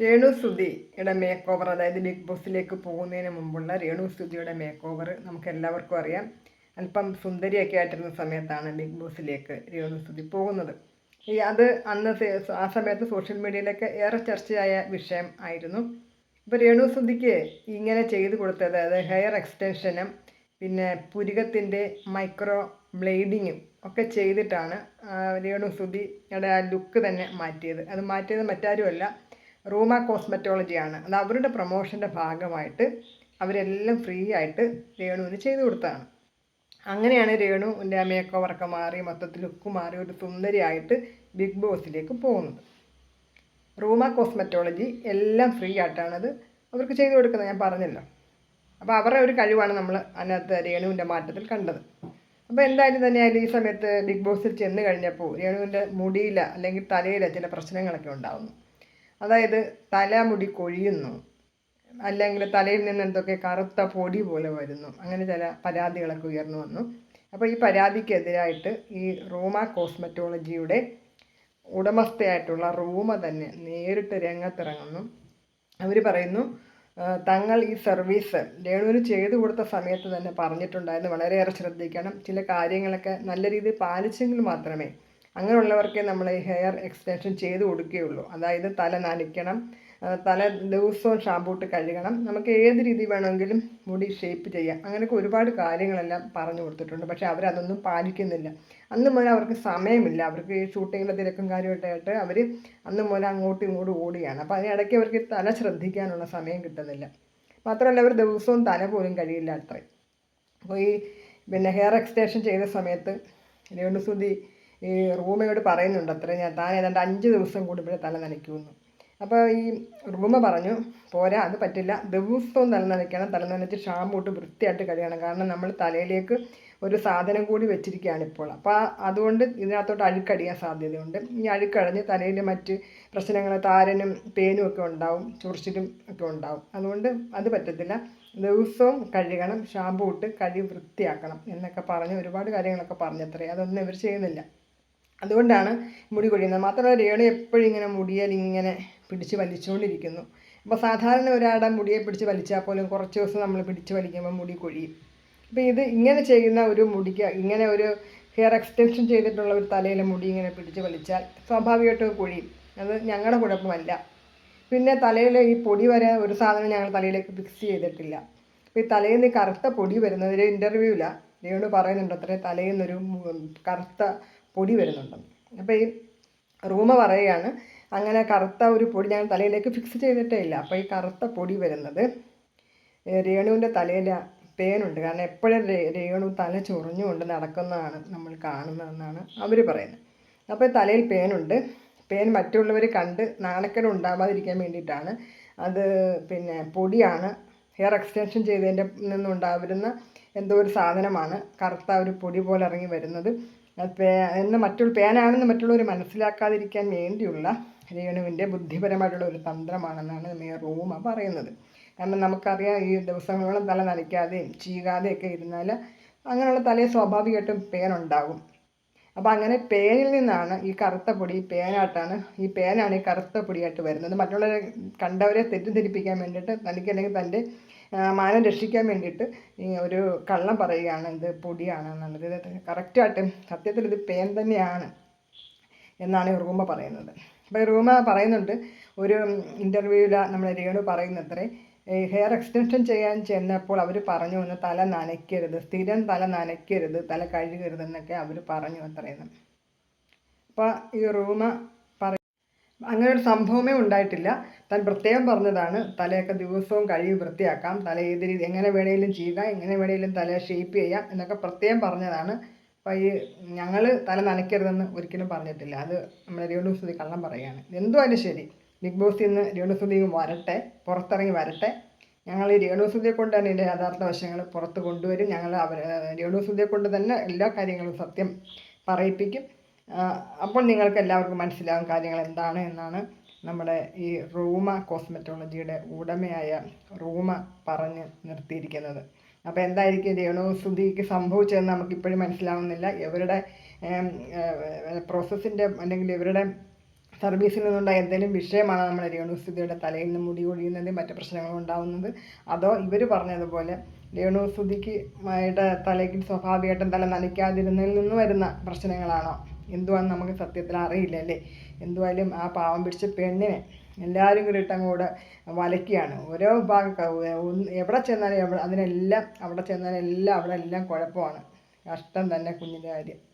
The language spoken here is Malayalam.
രേണു സുധിയുടെ മേക്ക് ഓവർ അതായത് ബിഗ് ബോസിലേക്ക് പോകുന്നതിന് മുമ്പുള്ള രേണു സുധിയുടെ മേക്ക് ഓവർ നമുക്ക് എല്ലാവർക്കും അറിയാം. അല്പം സുന്ദരിയൊക്കെ ആയിട്ടിരുന്ന സമയത്താണ് ബിഗ് ബോസിലേക്ക് രേണു സുധി പോകുന്നത്. ഈ അത് അന്ന് ആ സമയത്ത് സോഷ്യൽ മീഡിയയിലൊക്കെ ഏറെ ചർച്ചയായ വിഷയം ആയിരുന്നു. ഇപ്പോൾ രേണു സുധിക്ക് ഇങ്ങനെ ചെയ്തു കൊടുത്തത് അതായത് ഹെയർ എക്സ്റ്റൻഷനും പിന്നെ പുരികത്തിന്റെ മൈക്രോ ബ്ലേഡിങ്ങും ഒക്കെ ചെയ്തിട്ടാണ് രേണു സുധിയുടെ ആ ലുക്ക് തന്നെ മാറ്റിയത്. അത് മാറ്റിയത് മറ്റാരുമല്ല റൂമ കോസ്മെറ്റോളജിയാണ് അത് അവരുടെ പ്രൊമോഷന്റെ ഭാഗമായിട്ട് അവരെല്ലാം ഫ്രീ ആയിട്ട് രേണുവിന് ചെയ്തു കൊടുത്തതാണ്. അങ്ങനെയാണ് രേണുവിന്റെ മേക്ക് ഓവറൊക്കെ മാറി മൊത്തത്തിൽ ലുക്ക് മാറി ഒരു സുന്ദരിയായിട്ട് ബിഗ് ബോസിലേക്ക് പോകുന്നത്. റൂമ കോസ്മെറ്റോളജി എല്ലാം ഫ്രീ ആയിട്ടാണത് അവർക്ക് ചെയ്തു കൊടുക്കുന്നത്. ഞാൻ പറഞ്ഞല്ലോ. അപ്പോൾ അവരുടെ ഒരു കഴിവാണ് നമ്മൾ അതിനകത്ത് രേണുവിന്റെ മാറ്റത്തിൽ കണ്ടത്. അപ്പോൾ എന്തായാലും തന്നെയായാലും ഈ സമയത്ത് ബിഗ് ബോസിൽ ചെന്ന് കഴിഞ്ഞപ്പോൾ രേണുവിന്റെ മുടിയില അല്ലെങ്കിൽ തലയില ചില പ്രശ്നങ്ങളൊക്കെ ഉണ്ടാകുന്നു അതായത് തലമുടി കൊഴിയുന്നു. അല്ലെങ്കിൽ തലയിൽ നിന്ന് എന്തൊക്കെ കറുത്ത പൊടി പോലെ വരുന്നു. അങ്ങനെ ചില പരാതികളൊക്കെ ഉയർന്നു വന്നു. അപ്പോൾ ഈ പരാതിക്കെതിരായിട്ട് ഈ റോമ കോസ്മെറ്റോളജിയുടെ ഉടമസ്ഥയായിട്ടുള്ള റൂമ തന്നെ നേരിട്ട് രംഗത്തിറങ്ങുന്നു. അവർ പറയുന്നു തങ്ങൾ ഈ സർവീസ് രേണുവിന് ചെയ്തു കൊടുത്ത സമയത്ത് തന്നെ പറഞ്ഞിട്ടുണ്ടായിരുന്നു. വളരെയേറെ ശ്രദ്ധിക്കണം. ചില കാര്യങ്ങളൊക്കെ നല്ല രീതിയിൽ പാലിച്ചെങ്കിൽ മാത്രമേ അങ്ങനെയുള്ളവർക്കേ നമ്മൾ ഈ ഹെയർ എക്സ്റ്റൻഷൻ ചെയ്ത് കൊടുക്കുകയുള്ളൂ. അതായത് തല നനയ്ക്കണം തല ദിവസവും ഷാമ്പൂ ഇട്ട് കഴുകണം. നമുക്ക് ഏത് രീതി വേണമെങ്കിലും മുടി ഷേപ്പ് ചെയ്യാം. അങ്ങനെയൊക്കെ ഒരുപാട് കാര്യങ്ങളെല്ലാം പറഞ്ഞു കൊടുത്തിട്ടുണ്ട്. പക്ഷേ അവരതൊന്നും പാലിക്കുന്നില്ല. അന്ന് മുതൽ അവർക്ക് സമയമില്ല. അവർക്ക് ഈ ഷൂട്ടിങ്ങിന്റെ തിരക്കും കാര്യമായിട്ടായിട്ട് അവർ അന്ന് മുതൽ അങ്ങോട്ടും ഇങ്ങോട്ടും ഓടുകയാണ്. അപ്പോൾ അതിനിടയ്ക്ക് അവർക്ക് തല ശ്രദ്ധിക്കാനുള്ള സമയം കിട്ടുന്നില്ല. മാത്രമല്ല അവർ ദിവസവും തല പോലും കഴിയില്ല അത്രേ അപ്പോൾ ഈ പിന്നെ ഹെയർ എക്സ്റ്റൻഷൻ ചെയ്ത സമയത്ത് രേണുസുതി ഈ റൂമയോട് പറയുന്നുണ്ട് അത്ര ഞാൻ. താൻ ഏതാണ്ട് അഞ്ച് ദിവസം കൂടുമ്പോഴേ തല നനയ്ക്കുമെന്ന് അപ്പോൾ ഈ റൂമ പറഞ്ഞു പോരാ അത് പറ്റില്ല. ദിവസവും തല നനയ്ക്കണം. തല നനച്ച് ഷാമ്പു ഇട്ട് വൃത്തിയായിട്ട് കഴുകണം. കാരണം നമ്മൾ തലയിലേക്ക് ഒരു സാധനം കൂടി വെച്ചിരിക്കുകയാണ് ഇപ്പോൾ. അപ്പോൾ അതുകൊണ്ട് ഇതിനകത്തോട്ട് അഴുക്കടിയാൻ സാധ്യതയുണ്ട്. ഈ അഴുക്കടഞ്ഞ് തലയിൽ മറ്റ് പ്രശ്നങ്ങൾ താരനും പേനും ഒക്കെ ഉണ്ടാവും ചൊറിച്ചിലും ഒക്കെ ഉണ്ടാവും. അതുകൊണ്ട് അത് പറ്റത്തില്ല. ദിവസവും കഴുകണം. ഷാമ്പൂ ഇട്ട് കഴുകി വൃത്തിയാക്കണം എന്നൊക്കെ പറഞ്ഞ് ഒരുപാട് കാര്യങ്ങളൊക്കെ പറഞ്ഞത്രേ. അതൊന്നും ഇവർ ചെയ്യുന്നില്ല. അതുകൊണ്ടാണ് മുടി കൊഴിയുന്നത്. മാത്രമല്ല രേണു എപ്പോഴും ഇങ്ങനെ മുടിയിൽ ഇങ്ങനെ പിടിച്ച് വലിച്ചുകൊണ്ടിരിക്കുന്നു. അപ്പോൾ സാധാരണ ഒരാളുടെ മുടിയെ പിടിച്ച് വലിച്ചാൽ പോലും കുറച്ച് ദിവസം നമ്മൾ പിടിച്ച് വലിക്കുമ്പോൾ മുടി കൊഴിയും. അപ്പോൾ ഇത് ഇങ്ങനെ ചെയ്യുന്ന ഒരു മുടിക്ക് ഇങ്ങനെ ഒരു ഹെയർ എക്സ്റ്റൻഷൻ ചെയ്തിട്ടുള്ള ഒരു തലയിലെ മുടി ഇങ്ങനെ പിടിച്ച് വലിച്ചാൽ സ്വാഭാവികമായിട്ടും കൊഴിയും. അത് ഞങ്ങളുടെ കുഴപ്പമല്ല. പിന്നെ തലയിൽ ഈ പൊടി വരെ ഒരു സാധനം ഞങ്ങൾ തലയിലേക്ക് ഫിക്സ് ചെയ്തിട്ടില്ല. അപ്പോൾ ഈ തലയിൽ നിന്ന് കറുത്ത പൊടി വരുന്നതിൽ ഇന്റർവ്യൂവിലാണ് രേണു പറയുന്നുണ്ട് അത്രേ തലയിൽ നിന്നൊരു കറുത്ത പൊടി വരുന്നുണ്ട്. അപ്പോൾ ഈ റൂമ പറയുകയാണ് അങ്ങനെ കറുത്ത ഒരു പൊടി ഞാൻ തലയിലേക്ക് ഫിക്സ് ചെയ്തിട്ടേ ഇല്ല. അപ്പോൾ ഈ കറുത്ത പൊടി വരുന്നത് രേണുവിന്റെ തലയിൽ പേനുണ്ട് കാരണം എപ്പോഴും രേണു തല ചൊറിഞ്ഞുകൊണ്ട് നടക്കുന്നതാണ് നമ്മൾ കാണുന്നതെന്നാണ് അവർ പറയുന്നത്. അപ്പോൾ തലയിൽ പേനുണ്ട്. പേൻ മറ്റുള്ളവർ കണ്ട് നാണക്കേട് ഉണ്ടാവാതിരിക്കാൻ വേണ്ടിയിട്ടാണ് അത് പിന്നെ പൊടിയാണ്. ഹെയർ എക്സ്റ്റൻഷൻ ചെയ്തതിന്റെ നിന്നുണ്ടാവുന്ന എന്തോ ഒരു സാധനമാണ് കറുത്ത ഒരു പൊടി പോലെ ഇറങ്ങി വരുന്നത്. എന്ന് മറ്റുള്ള പേനാണെന്ന് മറ്റുള്ളവർ മനസ്സിലാക്കാതിരിക്കാൻ വേണ്ടിയുള്ള രേണുവിന്റെ ബുദ്ധിപരമായിട്ടുള്ള ഒരു തന്ത്രമാണെന്നാണ് മേ റൂമ പറയുന്നത്. കാരണം നമുക്കറിയാം ഈ ദിവസങ്ങളോളം തല നനയ്ക്കാതെയും ചീകാതെയൊക്കെ ഇരുന്നാൽ അങ്ങനെയുള്ള തലയിൽ സ്വാഭാവികമായിട്ടും പേനുണ്ടാകും. അപ്പോൾ അങ്ങനെ പേനിൽ നിന്നാണ് ഈ കറുത്ത പൊടി പേനായിട്ടാണ് ഈ പേനാണ് ഈ കറുത്ത പൊടിയായിട്ട് വരുന്നത്. മറ്റുള്ളവരെ കണ്ടവരെ തെറ്റിദ്ധരിപ്പിക്കാൻ വേണ്ടിയിട്ട് തനിക്ക് അല്ലെങ്കിൽ തന്റെ മാനം രക്ഷിക്കാൻ വേണ്ടിയിട്ട് ഈ ഒരു കള്ളം പറയുകയാണ് ഇത് പൊടിയാണ് എന്നുള്ളത് ഇത് കറക്റ്റായിട്ട് സത്യത്തിൽ ഇത് പേൻ തന്നെയാണ് എന്നാണ് റൂമ പറയുന്നത്. അപ്പോൾ റൂമ പറയുന്നുണ്ട് ഒരു ഇന്റർവ്യൂവിൽ നമ്മൾ രേണു പറയുന്നത്രേ ഹെയർ എക്സ്റ്റൻഷൻ ചെയ്യാൻ ചെന്നപ്പോൾ അവർ പറഞ്ഞു എന്ന് തല നനയ്ക്കരുത് സ്ഥിരം തല നനയ്ക്കരുത് തല കഴുകരുത് എന്നൊക്കെ അവർ പറഞ്ഞു അത്രയെന്ന് അപ്പോൾ ഈ റൂമ അങ്ങനെ ഒരു സംഭവമേ ഉണ്ടായിട്ടില്ല. താൻ പ്രത്യേകം പറഞ്ഞതാണ് തലയൊക്കെ ദിവസവും കഴുകി വൃത്തിയാക്കാം തല ഏത് രീതി എങ്ങനെ വേണേലും ചെയ്യുക എങ്ങനെ വേണേലും തല ഷേപ്പ് ചെയ്യാം എന്നൊക്കെ പ്രത്യേകം പറഞ്ഞതാണ്. അപ്പോൾ ഈ ഞങ്ങൾ തല നനയ്ക്കരുതെന്ന് ഒരിക്കലും പറഞ്ഞിട്ടില്ല. അത് നമ്മുടെ രേണുസുതി കള്ളം പറയുകയാണ്. എന്തുമായാലും ശരി. ബിഗ് ബോസിൽ നിന്ന് രേണുസുതി വരട്ടെ പുറത്തിറങ്ങി വരട്ടെ. ഞങ്ങൾ ഈ രേണുസുതിയെ കൊണ്ട് തന്നെ ഇതിന്റെ യഥാർത്ഥ വശങ്ങൾ പുറത്ത് കൊണ്ടുവരും. ഞങ്ങൾ അവർ രേണുസുതിയെ കൊണ്ട് തന്നെ എല്ലാ കാര്യങ്ങളും സത്യം പറയിപ്പിക്കും. അപ്പോൾ നിങ്ങൾക്ക് എല്ലാവർക്കും മനസ്സിലാകും കാര്യങ്ങൾ എന്താണ് എന്നാണ് നമ്മുടെ ഈ റൂമ കോസ്മെറ്റോളജിയുടെ ഉടമയായ റൂമ പറഞ്ഞ് നിർത്തിയിരിക്കുന്നത്. അപ്പോൾ എന്തായിരിക്കും രേണുസുതിക്ക് സംഭവിച്ചതെന്ന് നമുക്കിപ്പോഴും മനസ്സിലാവുന്നില്ല. ഇവരുടെ പ്രോസസ്സിന്റെ അല്ലെങ്കിൽ ഇവരുടെ സർവീസിൽ നിന്നുണ്ടായ എന്തെങ്കിലും വിഷയമാണ് നമ്മുടെ രേണുസുതിയുടെ തലയിൽ നിന്ന് മുടി കൊഴിയുന്നത് മറ്റു പ്രശ്നങ്ങളും ഉണ്ടാവുന്നത്. അതോ ഇവർ പറഞ്ഞതുപോലെ രേണുസുതിക്ക് തലയ്ക്ക് സ്വാഭാവികമായിട്ടും തല നനയ്ക്കാതിരുന്നതിൽ നിന്ന് വരുന്ന പ്രശ്നങ്ങളാണോ? എന്തുവാന്ന് നമുക്ക് സത്യത്തിൽ അറിയില്ല അല്ലേ? എന്തുവായാലും ആ പാവം പിടിച്ച പെണ്ണിനെ എല്ലാവരും കൂടി ഇട്ടങ്ങോട്ട് വലയ്ക്കുകയാണ്. ഓരോ ഭാഗം എവിടെ ചെന്നാലും എവിടെ അതിനെല്ലാം അവിടെ ചെന്നാലും എല്ലാം അവിടെ എല്ലാം കുഴപ്പമാണ്. കഷ്ടം തന്നെ കുഞ്ഞിന്റെ കാര്യം.